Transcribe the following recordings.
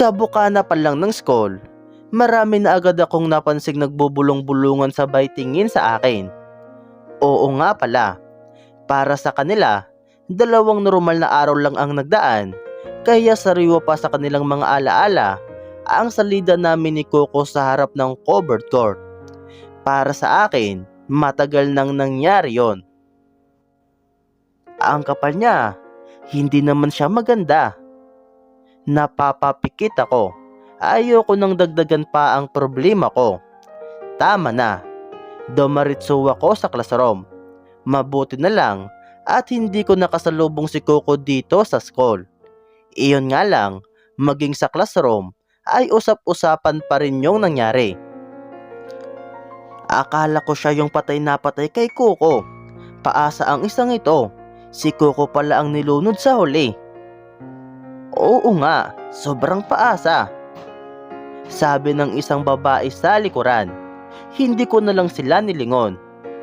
Sa bukana pa lang ng school, marami na agad akong napansing nagbubulong-bulungan sabay tingin sa akin. Oo nga pala, para sa kanila, dalawang normal na araw lang ang nagdaan, kaya sariwa pa sa kanilang mga alaala ang salida namin ni Coco sa harap ng covered court. Para sa akin, matagal nang nangyari yon. Ang kapal niya, hindi naman siya maganda. Napapapikit ako. Ayoko nang dagdagan pa ang problema ko. Tama na. Dumaritso ako sa classroom. Mabuti na lang at hindi ko nakasalubong si Coco dito sa school. Iyon nga lang, maging sa classroom ay usap-usapan pa rin yung nangyari. Akala ko siya yung patay na patay kay Coco. Paasa ang isang ito. Si Coco pala ang nilunod sa huli. Oo nga, sobrang paasa. Sabi ng isang babae sa likuran. Hindi ko na lang sila nilingon.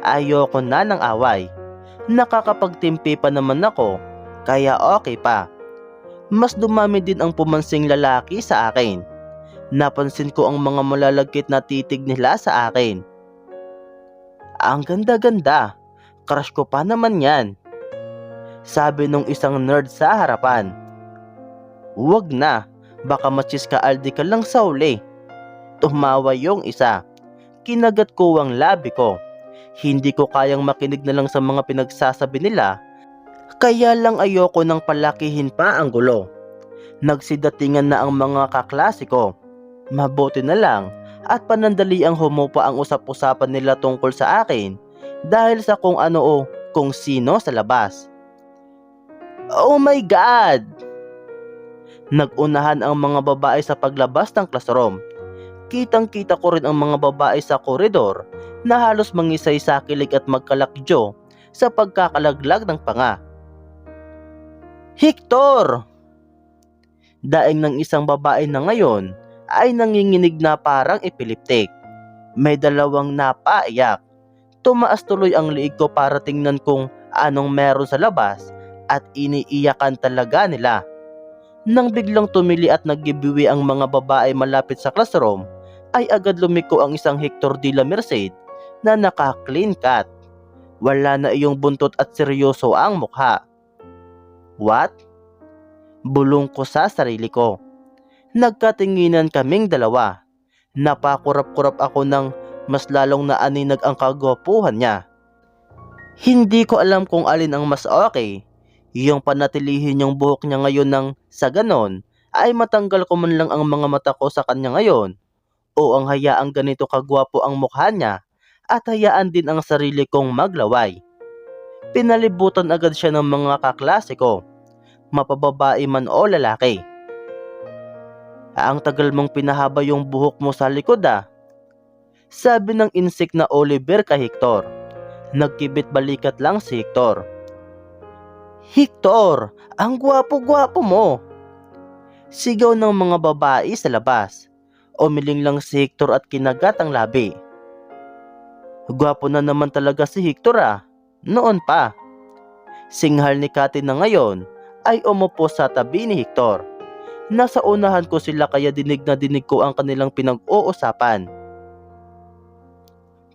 Ayoko na ng away. Nakakapagtimpi pa naman ako, kaya okay pa. Mas dumami din ang pumansing lalaki sa akin. Napansin ko ang mga malalagkit na titig nila sa akin. Ang ganda-ganda. Crush ko pa naman yan. Sabi nung isang nerd sa harapan. Huwag na, baka machiska aldi ka lang sa uli. Tumawa yung isa. Kinagat ko ang labi ko. Hindi ko kayang makinig na lang sa mga pinagsasabi nila. Kaya lang ayoko nang palakihin pa ang gulo. Nagsidatingan na ang mga kaklase ko. Mabuti na lang at panandali ang humupa ang usap-usapan nila tungkol sa akin dahil sa kung ano o kung sino sa labas. Oh my God! Nagunahan ang mga babae sa paglabas ng classroom. Kitang-kita ko rin ang mga babae sa koridor na halos mangisay sa kilig at magkalakjo sa pagkakalaglag ng panga. Hector! Daing ng isang babae na ngayon ay nanginginig na parang epiliptik. May dalawang napaiyak. Tumaas tuloy ang liig ko para tingnan kung anong meron sa labas at iniiyakan talaga nila. Nang biglang tumili at naggibiwi ang mga babae malapit sa classroom, ay agad lumiko ang isang Hector de la Merced na naka-clean cut. Wala na iyong buntot at seryoso ang mukha. What? Bulong ko sa sarili ko. Nagkatinginan kaming dalawa. Napakurap-kurap ako ng mas lalong naaninag ang kagwapuhan niya. Hindi ko alam kung alin ang mas okay. Yung panatilihin yung buhok niya ngayon nang sa ganon ay matanggal ko man lang ang mga mata ko sa kanya ngayon o ang hayaang ganito kagwapo ang mukha niya at hayaan din ang sarili kong maglaway. Pinalibutan agad siya ng mga kaklase ko, mapababae man o lalaki. Ang tagal mong pinahaba yung buhok mo sa likod ah. Sabi ng insik na Oliver kay Hector. Nagkibit balikat lang si Hector. Hector, ang gwapo-gwapo mo. Sigaw ng mga babae sa labas. Umiling lang si Hector at kinagat ang labi. Gwapo na naman talaga si Hector ah. Noon pa. Singhal ni Kati na ngayon ay umupo sa tabi ni Hector. Nasa unahan ko sila kaya dinig na dinig ko ang kanilang pinag-uusapan.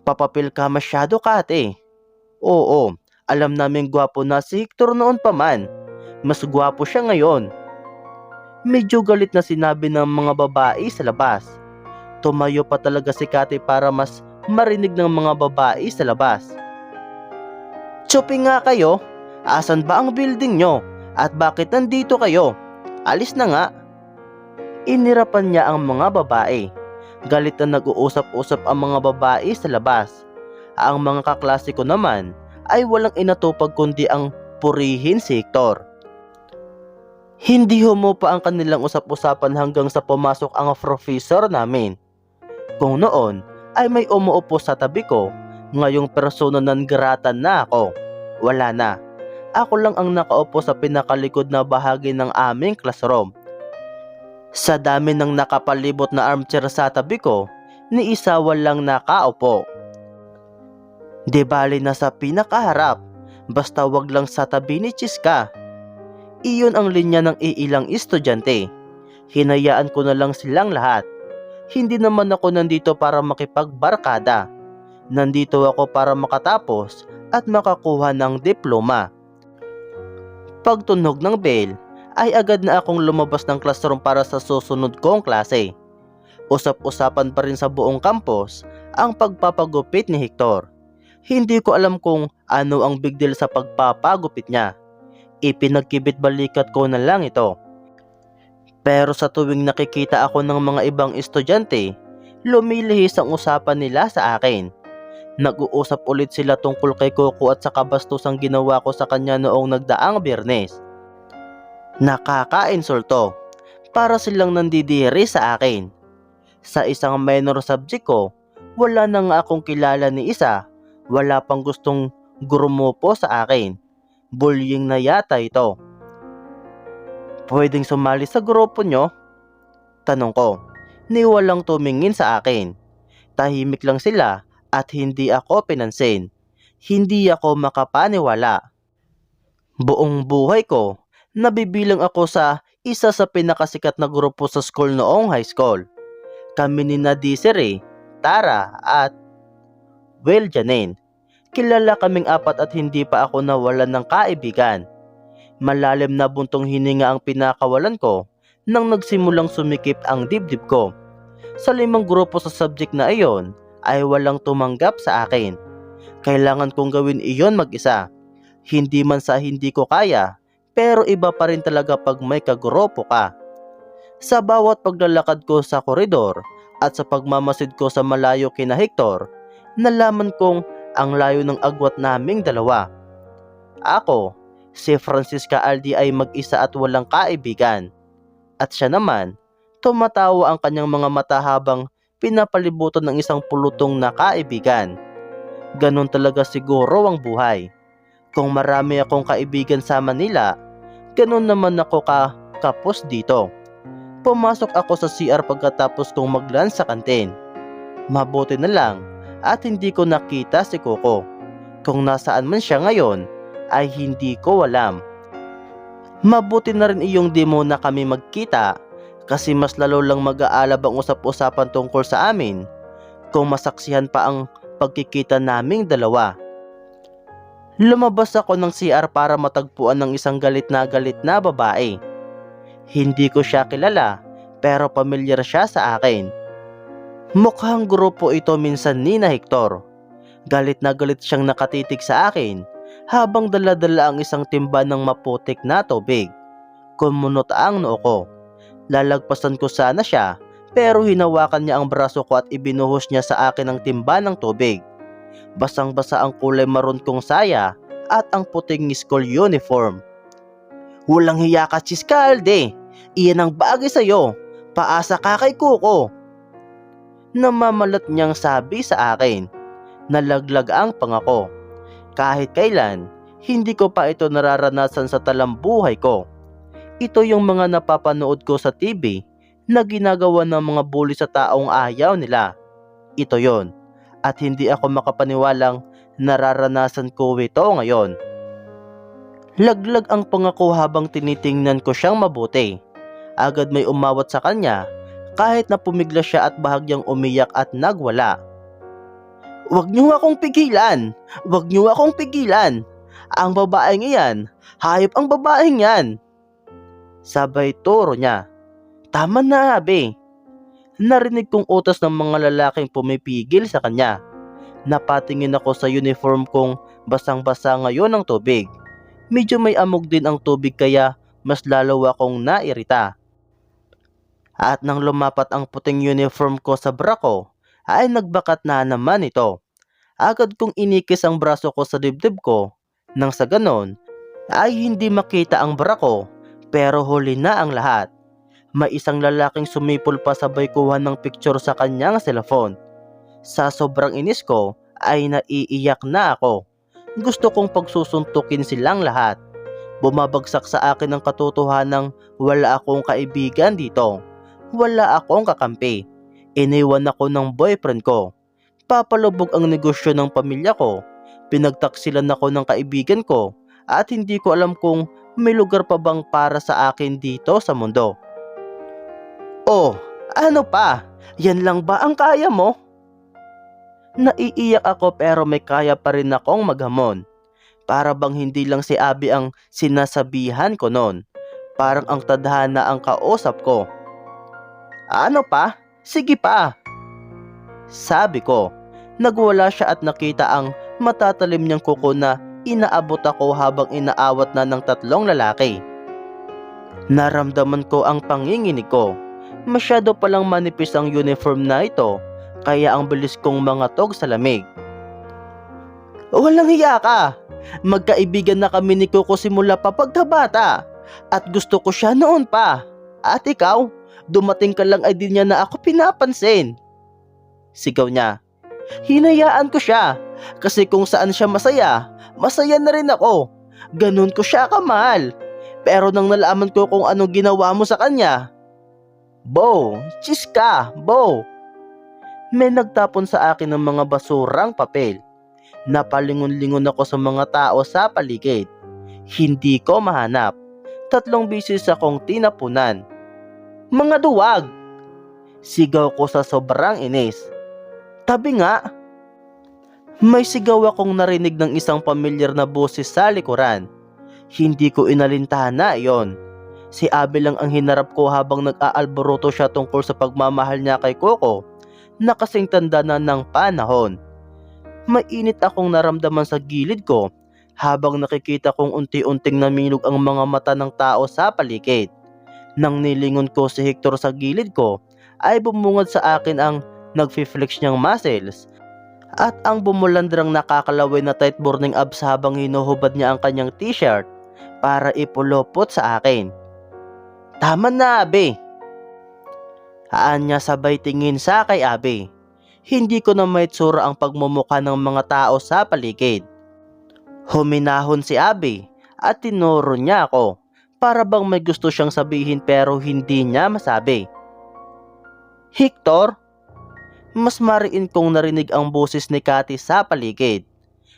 Papapil ka masyado Kati. Oo, alam namin gwapo na si Hector noon pa man. Mas gwapo siya ngayon. Medyo galit na sinabi ng mga babae sa labas. Tumayo pa talaga si Kati para mas marinig ng mga babae sa labas. Chopping nga kayo, asan ba ang building nyo? At bakit nandito kayo? Alis na nga. Inirapan niya ang mga babae. Galit na nag-uusap-usap ang mga babae sa labas. Ang mga kaklase ko naman ay walang inatupag kundi ang purihin si Hector. Hindi humupa ang kanilang usap-usapan hanggang sa pumasok ang professor namin. Kung noon ay may umuupo sa tabi ko, ngayong persona ng grata na ako. Wala na. Ako lang ang nakaupo sa pinakalikod na bahagi ng aming classroom. Sa dami ng nakapalibot na armchair sa tabi ko, ni isa walang nakaupo. Di bali na sa pinakaharap, basta wag lang sa tabi ni Chiska. Iyon ang linya ng iilang estudyante. Hinayaan ko na lang silang lahat. Hindi naman ako nandito para makipagbarkada. Nandito ako para makatapos at makakuha ng diploma. Pagtunog ng bell, ay agad na akong lumabas ng classroom para sa susunod kong klase. Usap-usapan pa rin sa buong campus ang pagpapagupit ni Hector. Hindi ko alam kung ano ang big deal sa pagpapagupit niya. Ipinagkibit balikat ko na lang ito. Pero sa tuwing nakikita ako ng mga ibang estudyante, lumilihis ang usapan nila sa akin. Nag-uusap ulit sila tungkol kay Coco at sa kabastusang ginawa ko sa kanya noong nagdaang biyernes. Nakaka-insulto para silang nandidiri sa akin. Sa isang minor subject ko, wala na nga akong kilala ni isa, wala pang gustong grumopo sa akin. Bullying na yata ito. Pwedeng sumali sa grupo nyo? Tanong ko, ni walang tumingin sa akin. Tahimik lang sila at hindi ako pinansin. Hindi ako makapaniwala. Buong buhay ko, nabibilang ako sa isa sa pinakasikat na grupo sa school noong high school. Kami ni Nadisere, Tara at Will Janine. Kilala kaming apat at hindi pa ako nawalan ng kaibigan. Malalim na buntong hininga ang pinakawalan ko nang nagsimulang sumikip ang dibdib ko. Sa limang grupo sa subject na iyon ay walang tumanggap sa akin. Kailangan kong gawin iyon mag-isa. Hindi man sa hindi ko kaya, pero iba pa rin talaga pag may kagrupo ka. Sa bawat paglalakad ko sa koridor at sa pagmamasid ko sa malayo kina Hector, nalaman kong ang layo ng agwat naming dalawa. Ako, si Francisca Aldi ay mag-isa at walang kaibigan. At siya naman, tumatawa ang kanyang mga mata habang pinapalibutan ng isang pulutong na kaibigan. Ganon talaga siguro ang buhay. Kung marami akong kaibigan sa Manila, ganon naman ako ka kapos dito. Pumasok ako sa CR pagkatapos kong maglan sa kantin. Mabuti na lang at hindi ko nakita si Coco. Kung nasaan man siya ngayon, ay hindi ko alam. Mabuti na rin iyong di mo na kami magkita kasi mas lalo lang mag-aalab ang usap-usapan tungkol sa amin kung masaksihan pa ang pagkikita naming dalawa. Lumabas ako ng CR para matagpuan ng isang galit na galit na babae. Hindi ko siya kilala pero pamilyar siya sa akin. Mukhang grupo ito minsan ni na Hector. Galit na galit siyang nakatitig sa akin habang daladala ang isang timba ng maputik na tubig. Kumunot ang noo ko. Lalagpasan ko sana siya pero hinawakan niya ang braso ko at ibinuhos niya sa akin ang timba ng tubig. Basang-basa ang kulay maroon kong saya at ang puting school uniform. Walang hiya ka, Chiscalde! Iyan ang bagay sa'yo. Paasa ka kay Kuko. Namamalat niyang sabi sa akin. Nalaglag ang pangako. Kahit kailan, hindi ko pa ito nararanasan sa talambuhay ko. Ito yung mga napapanood ko sa TV na ginagawa ng mga bully sa taong ayaw nila. Ito yon at hindi ako makapaniwalang nararanasan ko ito ngayon. Laglag ang pangako habang tinitingnan ko siyang mabuti. Agad may umawat sa kanya kahit na pumigla siya at bahagyang umiyak at nagwala. Huwag niyo akong pigilan! Huwag niyo akong pigilan! Ang babaeng iyan, hayop ang babaeng yan! Sabay turo niya. Tama na, abe. Narinig kong utos ng mga lalaking pumipigil sa kanya. Napatingin ako sa uniform kong basang-basa ngayon ng tubig. Medyo may amog din ang tubig kaya mas lalo akong nairita. At nang lumapat ang puting uniform ko sa bra ko, ay nagbakat na naman ito. Agad kong inikis ang braso ko sa dibdib ko, nang sa ganon, ay hindi makita ang bra ko, pero huli na ang lahat. May isang lalaking sumipol pa sabay kuha ng picture sa kanyang cellphone. Sa sobrang inis ko, ay naiiyak na ako. Gusto kong pagsusuntukin silang lahat. Bumabagsak sa akin ang katotohanang wala akong kaibigan dito. Wala akong kakampi. Iniwan ako ng boyfriend ko. Papalubog ang negosyo ng pamilya ko. Pinagtaksilan ako ng kaibigan ko at hindi ko alam kung may lugar pa bang para sa akin dito sa mundo. Oh, ano pa? Yan lang ba ang kaya mo? Naiiyak ako pero may kaya pa rin akong maghamon. Para bang hindi lang si Abby ang sinasabihan ko noon. Parang ang tadhana ang kausap ko. Ano pa? Sige pa. Sabi ko, nagwala siya at nakita ang matatalim niyang kuko na inaabot ako habang inaawat na ng tatlong lalaki. Naramdaman ko ang panginginig ko. Masyado palang manipis ang uniform na ito, kaya ang bilis kong mangatog sa lamig. Walang hiya ka! Magkaibigan na kami ni Coco simula pa pagkabata. At gusto ko siya noon pa. At ikaw, dumating ka lang ay di niya na ako pinapansin. Sigaw niya. Hinayaan ko siya. Kasi kung saan siya masaya, masaya na rin ako. Ganun ko siya kamahal. Pero nang nalaman ko kung anong ginawa mo sa kanya, Bo, chis ka, Bo. May nagtapon sa akin ng mga basurang papel. Napalingon-lingon ako sa mga tao sa paligid. Hindi ko mahanap. Tatlong bisis akong tinapunan. Mga duwag! Sigaw ko sa sobrang inis. Tabi nga! May sigaw akong narinig ng isang pamilyar na boses sa likuran. Hindi ko inalintahan na iyon. Si Abel lang ang hinarap ko habang nag-aalboroto siya tungkol sa pagmamahal niya kay Coco na kasing tanda na ng panahon. Mainit akong naramdaman sa gilid ko habang nakikita kong unti-unting namilog ang mga mata ng tao sa paligid. Nang nilingon ko si Hector sa gilid ko, ay bumungad sa akin ang nagfi-flex niyang muscles at ang bumulandrang nakakalaway na tight burning abs habang hinuhubad niya ang kanyang t-shirt para ipulopot sa akin. Tama na, Abe. Haan niya sabay tingin sa kay Abe. Hindi ko na maitsura ang pagmumukha ng mga tao sa paligid. Huminahon si Abe at tinuro niya ako para bang may gusto siyang sabihin pero hindi niya masabi. Hector, mas mariin kong narinig ang boses ni Cathy sa paligid.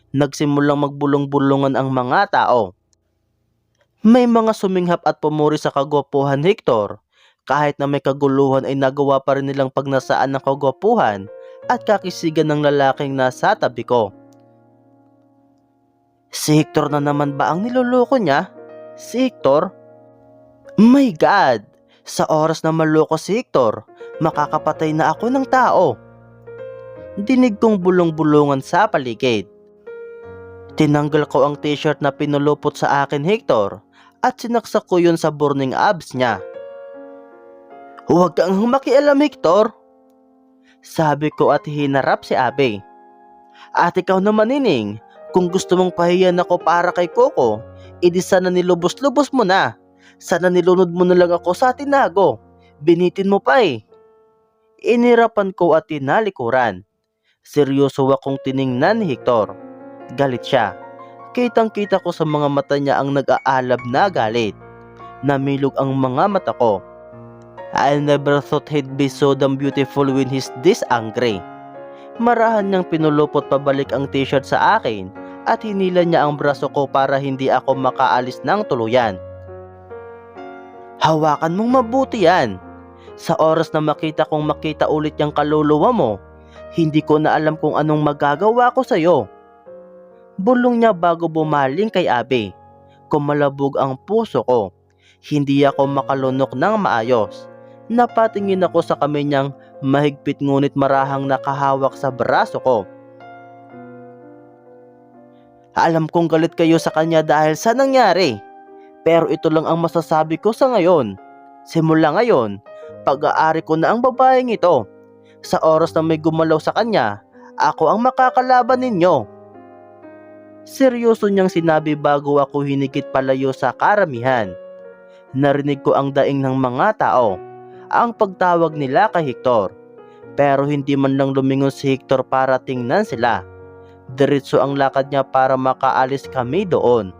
Nagsimulang magbulong-bulungan ang mga tao. May mga suminghap at pumuri sa kagwapuhan Hector. Kahit na may kaguluhan ay nagawa pa rin nilang pagnasaan ng kagwapuhan at kakisigan ng lalaking nasa tabi ko. Si Hector na naman ba ang niloloko niya? Si Hector? My God! Sa oras na maloko si Hector, makakapatay na ako ng tao. Dinig kong bulong-bulungan sa paligid. Tinanggal ko ang t-shirt na pinulupot sa akin Hector at sinaksak ko yun sa burning abs niya. Huwag kang humakialam Hector. Sabi ko at hinarap si Abe. At ikaw naman nining, kung gusto mong pahiyan ako para kay Coco, edi sana nilubos-lubos mo na. Sana nilunod mo na lang ako sa tinago. Binitin mo pa eh. Inirapan ko at tinalikuran. Seryoso akong tiningnan ni Hector. Galit siya. Kitang kita ko sa mga mata niya ang nag-aalab na galit. Namilog ang mga mata ko. I never thought he'd be so damn beautiful when he's this angry. Marahan niyang pinulupot pabalik ang t-shirt sa akin at hinila niya ang braso ko para hindi ako makaalis ng tuluyan. Hawakan mong mabuti yan. Sa oras na makita kong makita ulit yung kaluluwa mo, hindi ko na alam kung anong magagawa ko sa'yo. Bulong niya bago bumaling kay Abe. Kumalabog ang puso ko. Hindi ako makalunok ng maayos. Napatingin ako sa kamay niyang mahigpit ngunit marahang nakahawak sa braso ko. Alam kong galit kayo sa kanya dahil sa nangyari. Pero ito lang ang masasabi ko sa ngayon. Simula ngayon, pag-aari ko na ang babaeng ito. Sa oras na may gumalaw sa kanya, ako ang makakalaban ninyo. Seryoso niyang sinabi bago ako hinigit palayo sa karamihan. Narinig ko ang daing ng mga tao, ang pagtawag nila kay Hector. Pero hindi man lang lumingon si Hector para tingnan sila. Diretso ang lakad niya para makaalis kami doon.